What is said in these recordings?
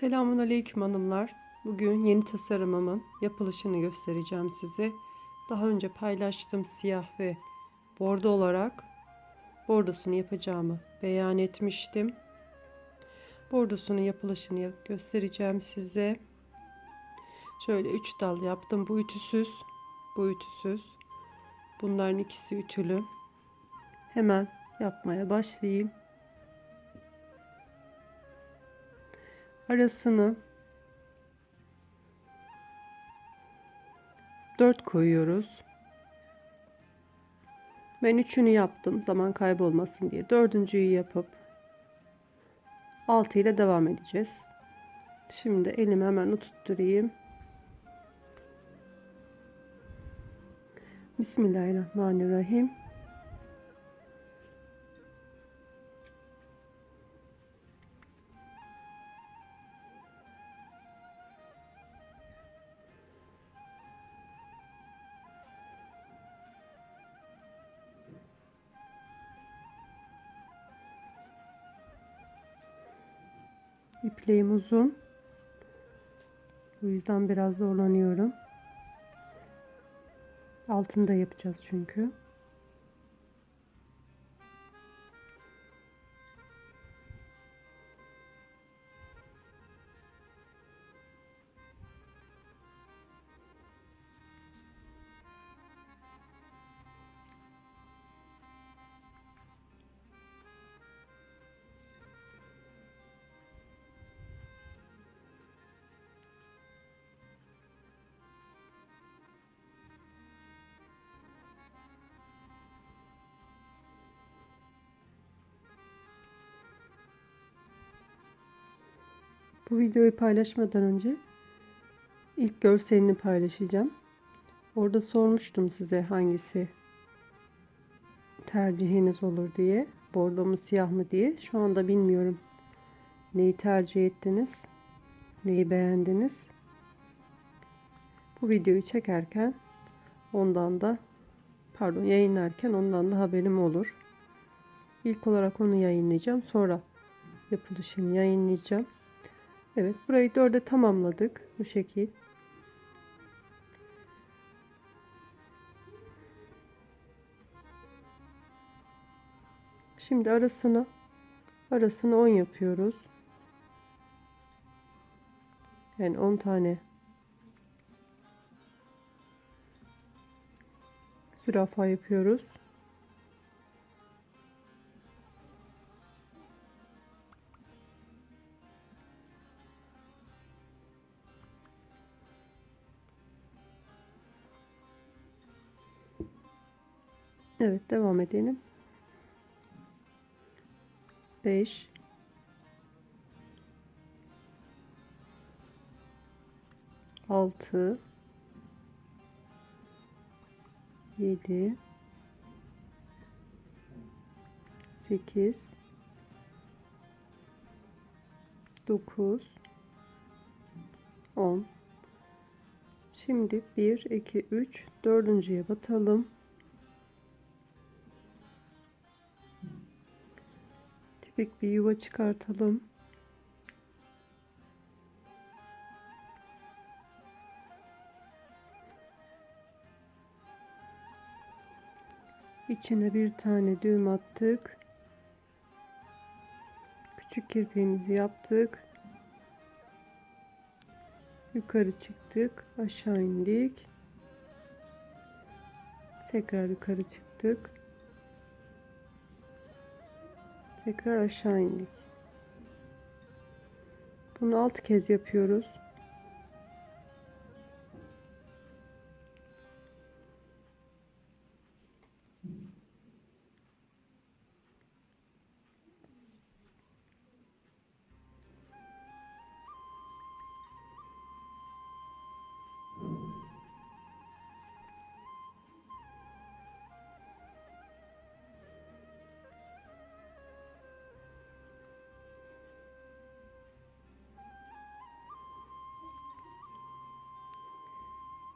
Selamun Aleyküm hanımlar. Bugün yeni tasarımımın yapılışını göstereceğim size. Daha önce paylaştım siyah ve bordo olarak bordosunu yapacağımı beyan etmiştim. Bordosunun yapılışını yap- göstereceğim size. Şöyle 3 dal yaptım. Bu ütüsüz, bu ütüsüz. Bunların ikisi ütülü. Hemen yapmaya başlayayım. Arasını 4 koyuyoruz. Ben üçünü yaptım zaman kaybolmasın diye. Dördüncüyü yapıp 6 ile devam edeceğiz. Şimdi elimi hemen tutturayım. Bismillahirrahmanirrahim. İpleğim uzun. Bu yüzden biraz zorlanıyorum. Altında yapacağız çünkü. Bu videoyu paylaşmadan önce ilk görselini paylaşacağım. Orada sormuştum size hangisi tercihiniz olur diye. Bordo mu siyah mı diye. Şu anda bilmiyorum. Neyi tercih ettiniz? Neyi beğendiniz? Bu videoyu çekerken ondan da pardon yayınlarken ondan da haberim olur. İlk olarak onu yayınlayacağım. Sonra yapılışını yayınlayacağım. Evet burayı dörde tamamladık. Bu şekil. Şimdi arasını arasını 10 yapıyoruz. Yani 10 tane zürafa yapıyoruz. Evet devam edelim. 5 6 7 8 9 10 Şimdi 1 2 3 dördüncüye batalım. Tipik bir yuva çıkartalım. İçine bir tane düğüm attık. Küçük kirpiğimizi yaptık. Yukarı çıktık, aşağı indik. Tekrar yukarı çıktık. Tekrar aşağı indik. Bunu 6 kez yapıyoruz.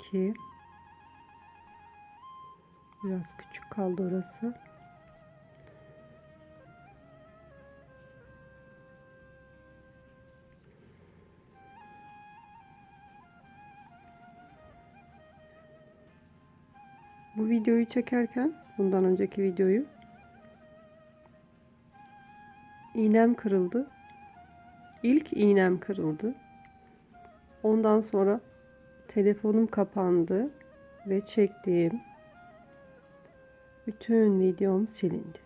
2 Biraz küçük kaldı orası. Bu videoyu çekerken, bundan önceki videoyu iğnem kırıldı. İlk iğnem kırıldı. Ondan sonra telefonum kapandı ve çektiğim bütün videom silindi.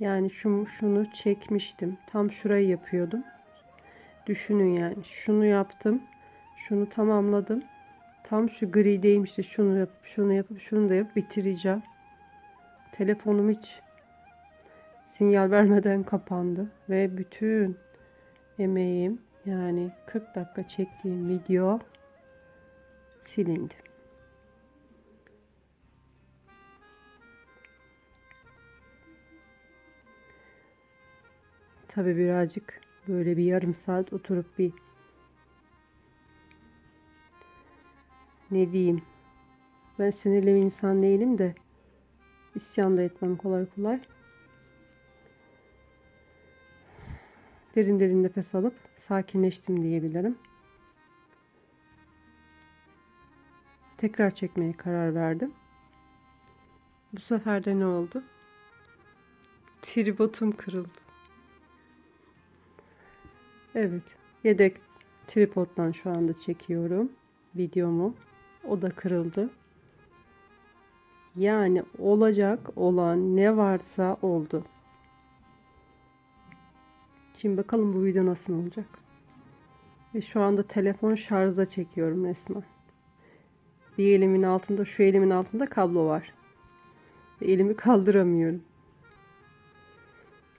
Yani şu, şunu çekmiştim. Tam şurayı yapıyordum. Düşünün yani. Şunu yaptım. Şunu tamamladım. Tam şu grideyim işte şunu yapıp şunu yapıp şunu da yapıp bitireceğim. Telefonum hiç sinyal vermeden kapandı ve bütün emeğim yani 40 dakika çektiğim video silindi. Tabi birazcık böyle bir yarım saat oturup bir ne diyeyim ben sinirli bir insan değilim de isyan da etmem kolay kolay. Derin derin nefes alıp sakinleştim diyebilirim. Tekrar çekmeye karar verdim. Bu sefer de ne oldu? Tribodum kırıldı. Evet, yedek tripoddan şu anda çekiyorum videomu. O da kırıldı. Yani olacak olan ne varsa oldu. Şimdi bakalım bu video nasıl olacak. Ve şu anda telefon şarja çekiyorum resmen. Bir elimin altında, şu elimin altında kablo var. Ve elimi kaldıramıyorum.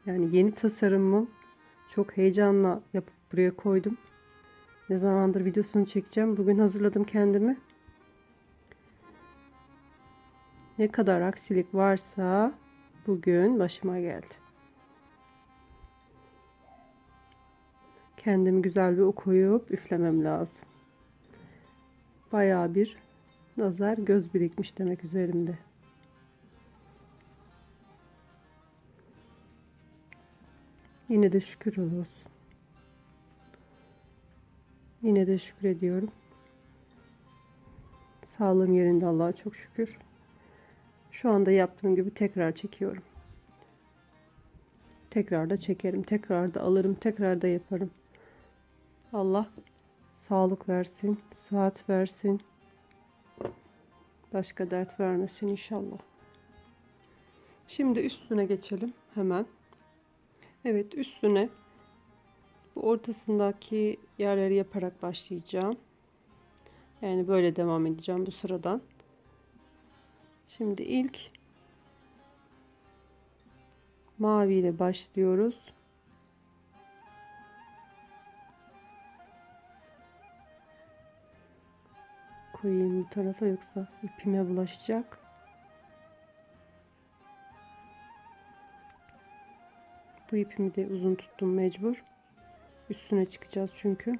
Yani yeni tasarımımı çok heyecanla yapıp buraya koydum. Ne zamandır videosunu çekeceğim. Bugün hazırladım kendimi. Ne kadar aksilik varsa bugün başıma geldi. Kendimi güzel bir okuyup üflemem lazım. Bayağı bir nazar göz birikmiş demek üzerimde. Yine de şükür olsun. Yine de şükür ediyorum. Sağlığım yerinde Allah'a çok şükür. Şu anda yaptığım gibi tekrar çekiyorum. Tekrar da çekerim, tekrar da alırım, tekrar da yaparım. Allah sağlık versin, saat versin. Başka dert vermesin inşallah. Şimdi üstüne geçelim hemen. Evet üstüne bu ortasındaki yerleri yaparak başlayacağım. Yani böyle devam edeceğim bu sıradan. Şimdi ilk mavi ile başlıyoruz. Koyayım bu tarafa yoksa ipime bulaşacak. Bu ipimi de uzun tuttum mecbur. Üstüne çıkacağız çünkü.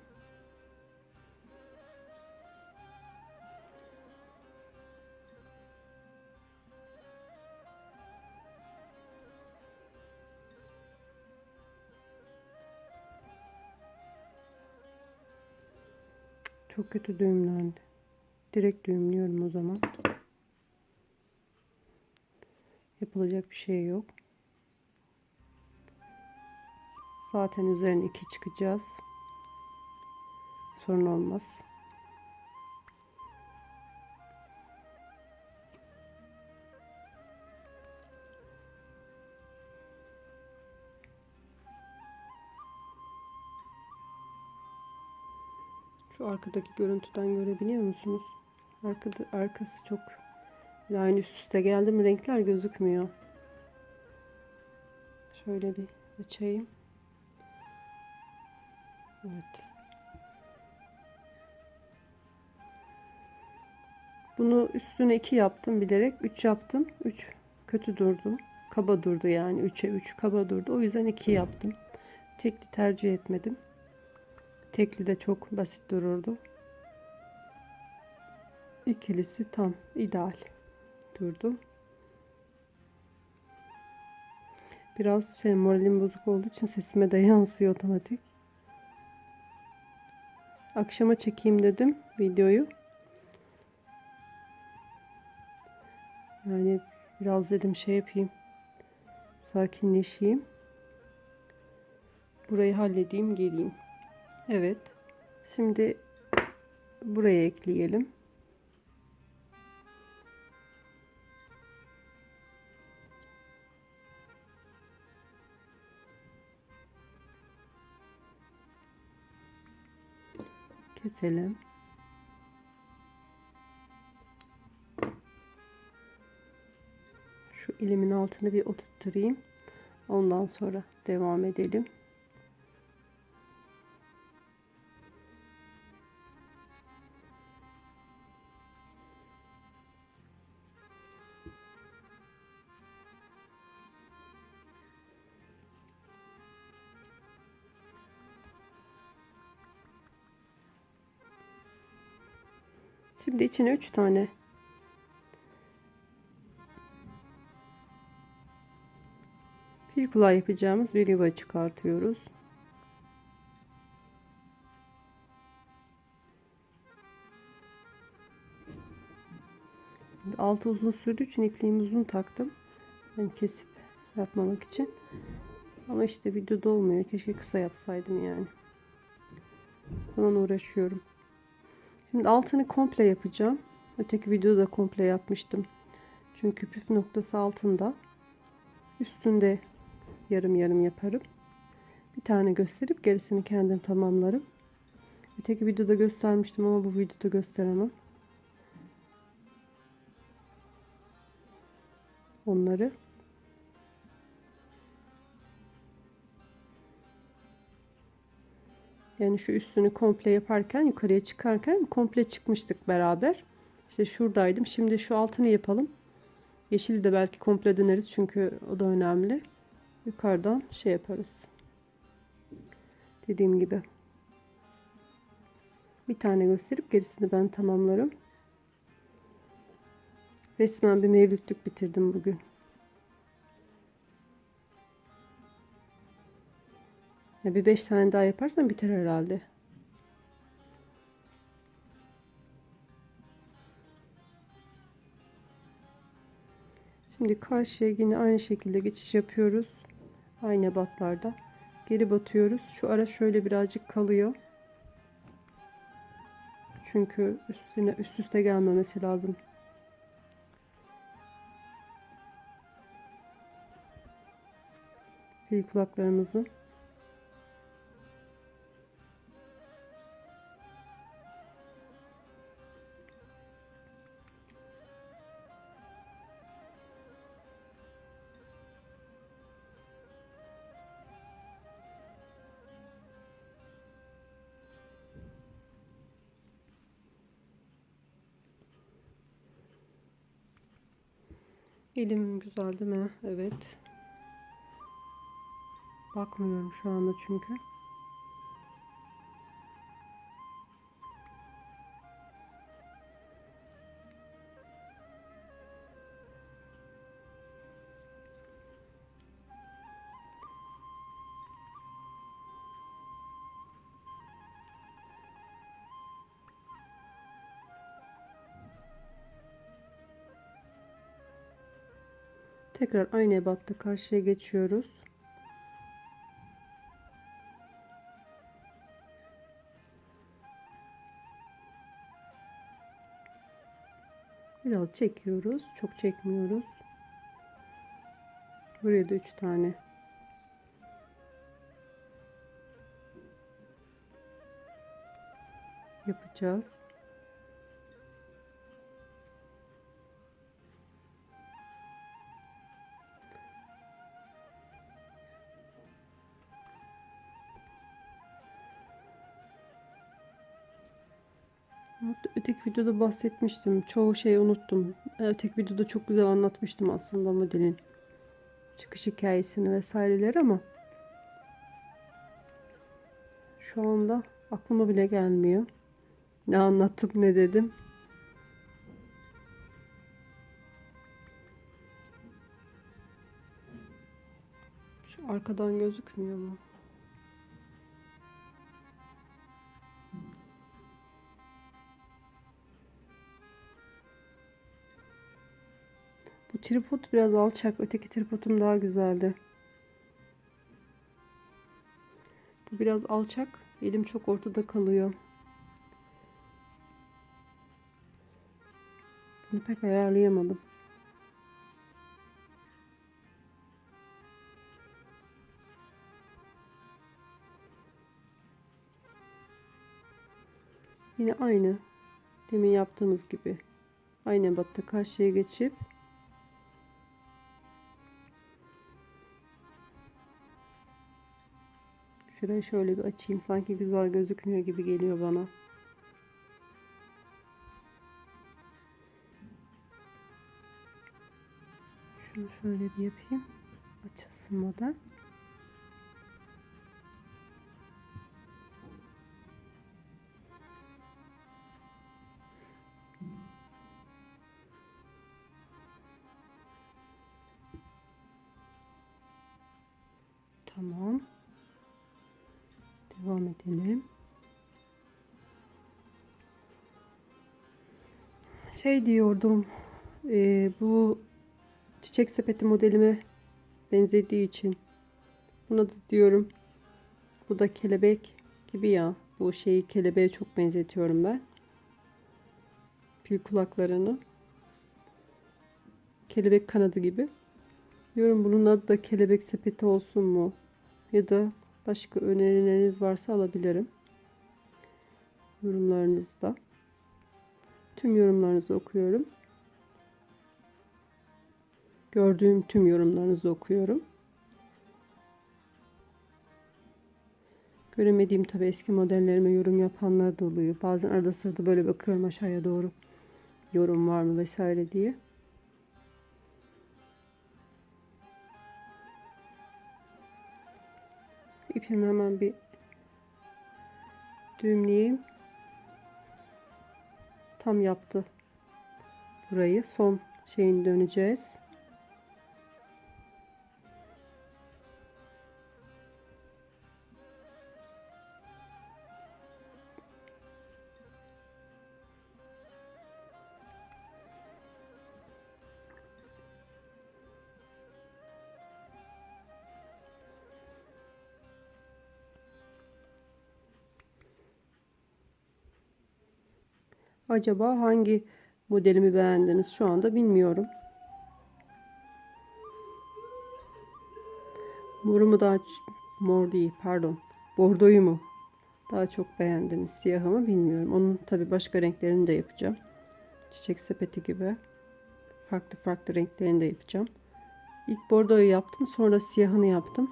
Çok kötü düğümlendi. Direkt düğümlüyorum o zaman. Yapılacak bir şey yok. Zaten üzerine iki çıkacağız. Sorun olmaz. Şu arkadaki görüntüden görebiliyor musunuz? Arkada, arkası çok aynı üst üste geldi mi renkler gözükmüyor. Şöyle bir açayım. Evet. Bunu üstüne 2 yaptım bilerek. 3 yaptım. 3 kötü durdu. Kaba durdu yani. 3'e 3 kaba durdu. O yüzden 2 yaptım. Tekli tercih etmedim. Tekli de çok basit dururdu. İkilisi tam ideal durdu. Biraz şey moralim bozuk olduğu için sesime de yansıyor otomatik. Akşama çekeyim dedim videoyu. Yani biraz dedim şey yapayım. Sakinleşeyim. Burayı halledeyim geleyim. Evet. Şimdi buraya ekleyelim. Keselim. Şu ilimin altını bir oturtturayım. Ondan sonra devam edelim. Şimdi içine 3 tane bir kulay yapacağımız bir yuva çıkartıyoruz. Altı uzun sürdüğü için ipliğimi uzun taktım. Yani kesip yapmamak için. Ama işte videoda olmuyor. Keşke kısa yapsaydım yani. O zaman uğraşıyorum. Şimdi altını komple yapacağım. Öteki videoda komple yapmıştım. Çünkü püf noktası altında. Üstünde yarım yarım yaparım. Bir tane gösterip gerisini kendim tamamlarım. Öteki videoda göstermiştim ama bu videoda gösteremem. Onları Yani şu üstünü komple yaparken yukarıya çıkarken komple çıkmıştık beraber. İşte şuradaydım. Şimdi şu altını yapalım. Yeşili de belki komple döneriz çünkü o da önemli. Yukarıdan şey yaparız. Dediğim gibi. Bir tane gösterip gerisini ben tamamlarım. Resmen bir mevlütlük bitirdim bugün. Ya bir beş tane daha yaparsan biter herhalde. Şimdi karşıya yine aynı şekilde geçiş yapıyoruz. Aynı batlarda. Geri batıyoruz. Şu ara şöyle birazcık kalıyor. Çünkü üstüne üst üste gelmemesi lazım. Fil kulaklarımızı Elim güzel değil mi? Evet. Bakmıyorum şu anda çünkü. Tekrar aynı ebatta karşıya geçiyoruz. Biraz çekiyoruz. Çok çekmiyoruz. Buraya da 3 tane yapacağız. Videoda bahsetmiştim. Çoğu şeyi unuttum. Öteki videoda çok güzel anlatmıştım aslında modelin çıkış hikayesini vesaireleri ama şu anda aklıma bile gelmiyor. Ne anlattım ne dedim. Şu arkadan gözükmüyor mu? Tripod biraz alçak. Öteki tripodum daha güzeldi. Bu biraz alçak. Elim çok ortada kalıyor. Bunu pek ayarlayamadım. Yine aynı. Demin yaptığımız gibi. Aynı batta karşıya geçip Şurayı şöyle bir açayım. Sanki güzel gözükmüyor gibi geliyor bana. Şunu şöyle bir yapayım. Açılsın Tamam. Şey diyordum. e, bu çiçek sepeti modelime benzediği için buna da diyorum. Bu da kelebek gibi ya. Bu şeyi kelebeğe çok benzetiyorum ben. Fil kulaklarını. Kelebek kanadı gibi. Diyorum bunun adı da kelebek sepeti olsun mu? Ya da başka önerileriniz varsa alabilirim. Yorumlarınızda. Tüm yorumlarınızı okuyorum. Gördüğüm tüm yorumlarınızı okuyorum. Göremediğim tabi eski modellerime yorum yapanlar da oluyor. Bazen arada sırada böyle bakıyorum aşağıya doğru. Yorum var mı vesaire diye. İpimi hemen bir düğümleyeyim. Tam yaptı burayı. Son şeyini döneceğiz. Acaba hangi modelimi beğendiniz şu anda bilmiyorum. Moru mu daha mor değil pardon. Bordoyu mu daha çok beğendiniz siyahı mı bilmiyorum. Onun tabi başka renklerini de yapacağım. Çiçek sepeti gibi. Farklı farklı renklerini de yapacağım. İlk bordoyu yaptım sonra siyahını yaptım.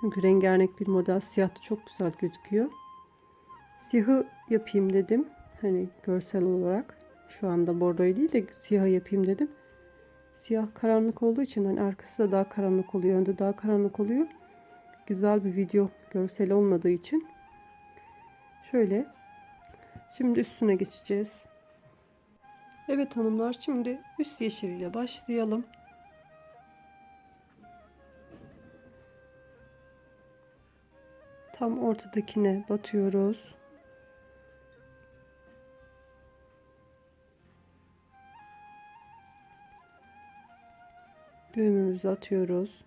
Çünkü rengarenk bir model siyah da çok güzel gözüküyor. Siyahı yapayım dedim. Hani görsel olarak şu anda bordoyu değil de siyah yapayım dedim. Siyah karanlık olduğu için hani arkası da daha karanlık oluyor. Önde daha karanlık oluyor. Güzel bir video görsel olmadığı için. Şöyle. Şimdi üstüne geçeceğiz. Evet hanımlar şimdi üst yeşiliyle başlayalım. Tam ortadakine batıyoruz. Düğümümüzü atıyoruz.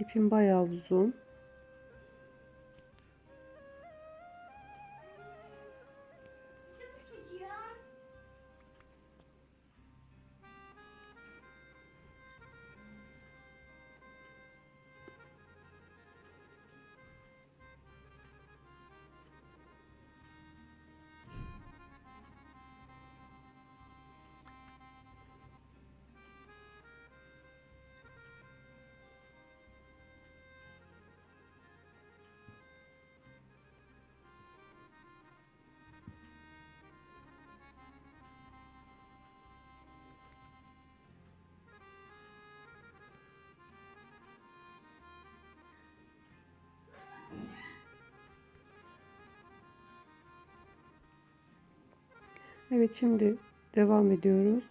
İpim bayağı uzun. Evet şimdi devam ediyoruz.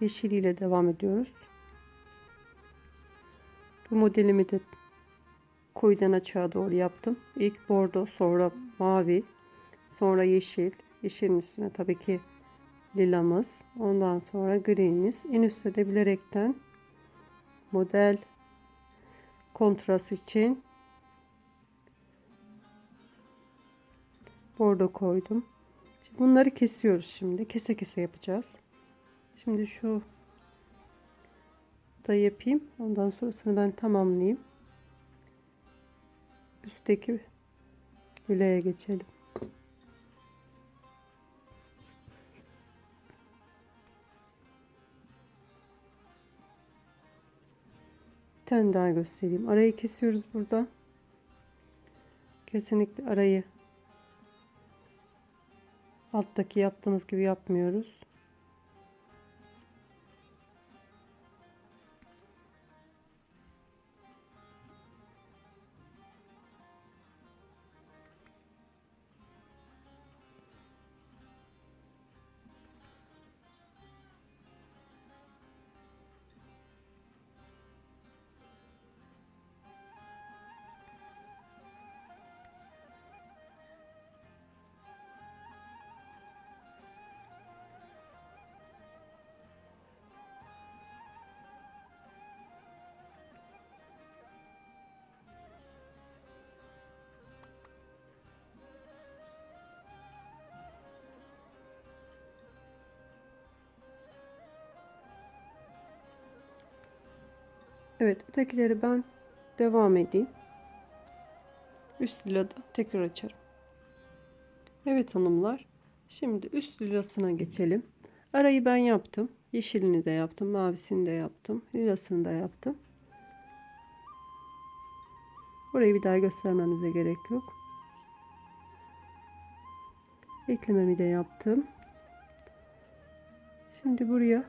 Yeşil ile devam ediyoruz. Bu modelimi de koyudan açığa doğru yaptım. İlk bordo, sonra mavi, sonra yeşil, Yeşilin üstüne tabii ki lilamız. Ondan sonra greenimiz. En üstte de bilerekten model kontrast için bordo koydum. Şimdi bunları kesiyoruz şimdi. Kese kese yapacağız. Şimdi şu da yapayım. Ondan sonrasını ben tamamlayayım. Üstteki hüleye geçelim. Tane daha göstereyim. Arayı kesiyoruz burada. Kesinlikle arayı alttaki yaptığımız gibi yapmıyoruz. Evet, ötekileri ben devam edeyim. Üst lilada tekrar açarım. Evet hanımlar. Şimdi üst lilasına geçelim. Arayı ben yaptım. Yeşilini de yaptım. Mavisini de yaptım. Lilasını da yaptım. Burayı bir daha göstermemize gerek yok. Eklememi de yaptım. Şimdi buraya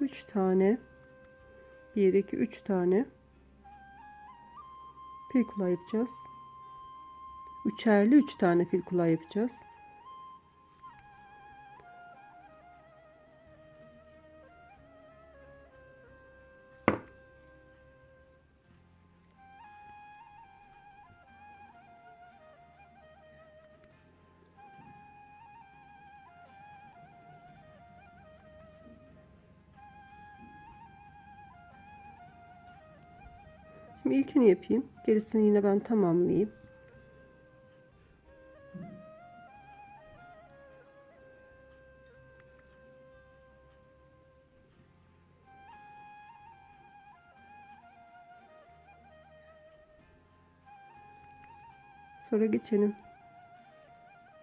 3 tane 1 2 3 tane fil kulağı yapacağız. Üçerli 3 tane fil kulağı yapacağız. İlkini yapayım. Gerisini yine ben tamamlayayım. Sonra geçelim.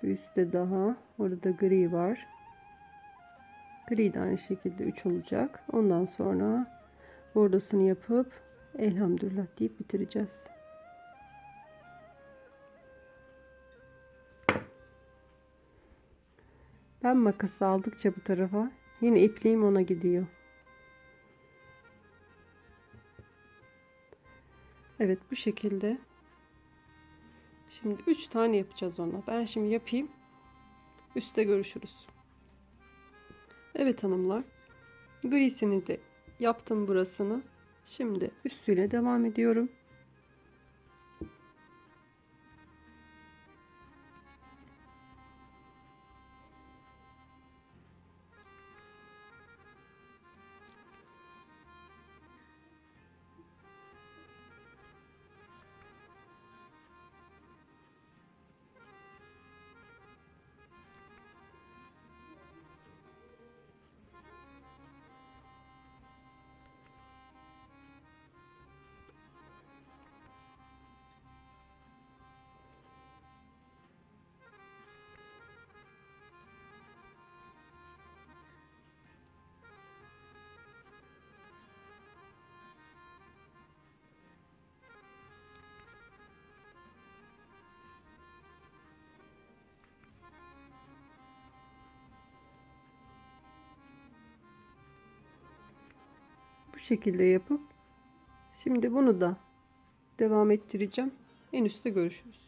Bir üstte daha. Orada gri var. Gri de aynı şekilde 3 olacak. Ondan sonra bordosunu yapıp elhamdülillah deyip bitireceğiz. Ben makası aldıkça bu tarafa yine ipliğim ona gidiyor. Evet bu şekilde. Şimdi 3 tane yapacağız ona. Ben şimdi yapayım. Üste görüşürüz. Evet hanımlar. Grisini de yaptım burasını. Şimdi üstüyle devam ediyorum. Bu şekilde yapıp şimdi bunu da devam ettireceğim. En üstte görüşürüz.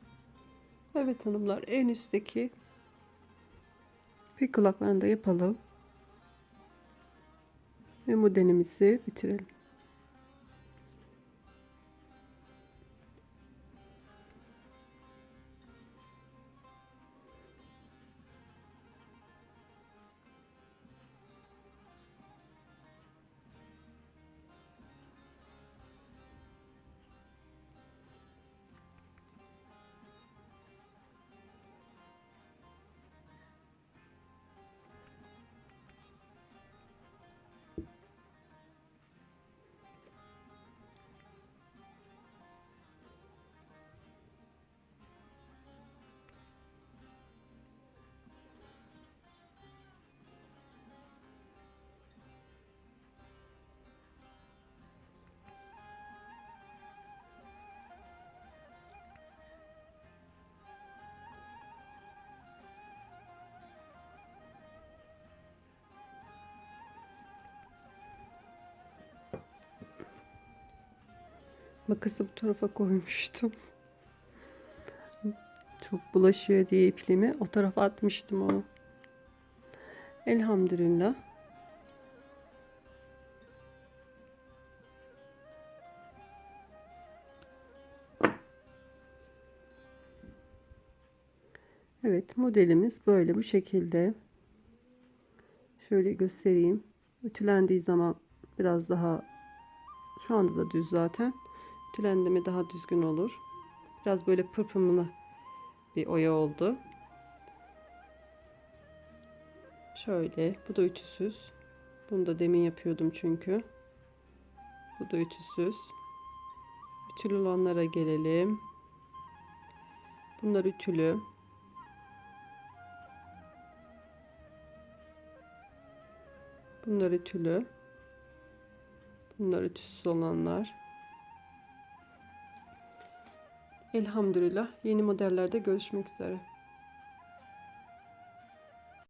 Evet hanımlar en üstteki pik kulaklarını da yapalım. Ve modelimizi bitirelim. Makası bu tarafa koymuştum. Çok bulaşıyor diye ipliğimi o tarafa atmıştım onu. Elhamdülillah. Evet modelimiz böyle bu şekilde. Şöyle göstereyim. Ütülendiği zaman biraz daha şu anda da düz zaten. Ütülendi mi daha düzgün olur. Biraz böyle pırpımlı bir oya oldu. Şöyle bu da ütüsüz. Bunu da demin yapıyordum çünkü. Bu da ütüsüz. Ütülü olanlara gelelim. Bunlar ütülü. Bunlar ütülü. Bunlar ütüsüz olanlar. Elhamdülillah yeni modellerde görüşmek üzere.